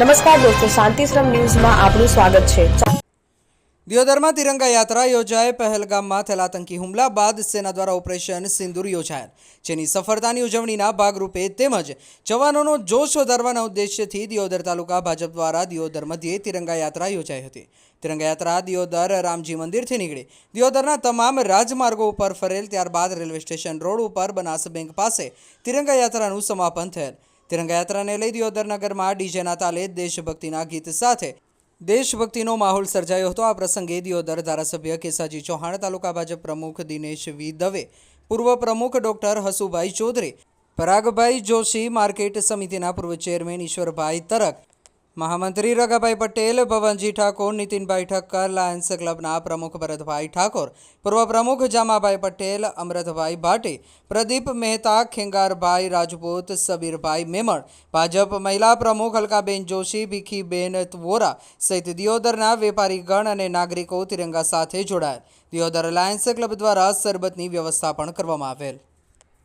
નમસ્કાર દોસ્તો શાંતિશ્રમ ન્યૂઝમાં આપનું સ્વાગત છે. દિયોદરમાં તિરંગા યાત્રા યોજાય. પહેલગામમાં થયેલા આતંકી હુમલા બાદ સેના દ્વારા ઓપરેશન સિંદૂર યોજાયેલ જેની સફળતાની ઉજવણીના ભાગરૂપે તેમજ જવાનોનો જોશ વધારવાના ઉદ્દેશ્યથી દિયોદર તાલુકા ભાજપ દ્વારા દિયોદર મધ્યે તિરંગા યાત્રા યોજાઈ હતી. તિરંગા યાત્રા દિયોદર રામજી મંદિરથી નીકળી. દિયોદરના તમામ રાજમાર્ગો ઉપર ફરેલ, ત્યારબાદ રેલવે સ્ટેશન રોડ ઉપર બનાસ બેંક પાસે તિરંગા યાત્રાનું સમાપન થયેલ. તિરંગા યાત્રાને લઈ દિયોદરનગરમાં ડીજેના તાલે દેશભક્તિના ગીત સાથે દેશભક્તિનો માહોલ સર્જાયો હતો. આ પ્રસંગે દિયોદર ધારાસભ્ય કેસાજી ચૌહાણ, તાલુકા ભાજપ પ્રમુખ દિનેશ વી દવે, પૂર્વ પ્રમુખ ડોક્ટર હસુભાઈ ચૌધરી, પરાગભાઈ જોશી, માર્કેટ સમિતિના પૂર્વ ચેરમેન ઈશ્વરભાઈ તરક મહામંત્રી રગાભાઈ પટેલ ભવનજી ઠાકોર નીતિનભાઈ ઠક્કર લાયન્સ ક્લબના પ્રમુખ ભરતભાઈ ઠાકોર પૂર્વ પ્રમુખ જામાભાઈ પટેલ અમરતભાઈ ભાટી પ્રદીપ મહેતા ખેંગારભાઈ રાજપૂત સબીરભાઈ મેમણ ભાજપ મહિલા પ્રમુખ અલકાબેન જોશી ભીખીબેન વોરા સહિત દિયોદરના વેપારીગણ અને નાગરિકો તિરંગા સાથે જોડાયા દિયોદર લાયન્સ ક્લબ દ્વારા શરબતની વ્યવસ્થા પણ કરવામાં આવેલ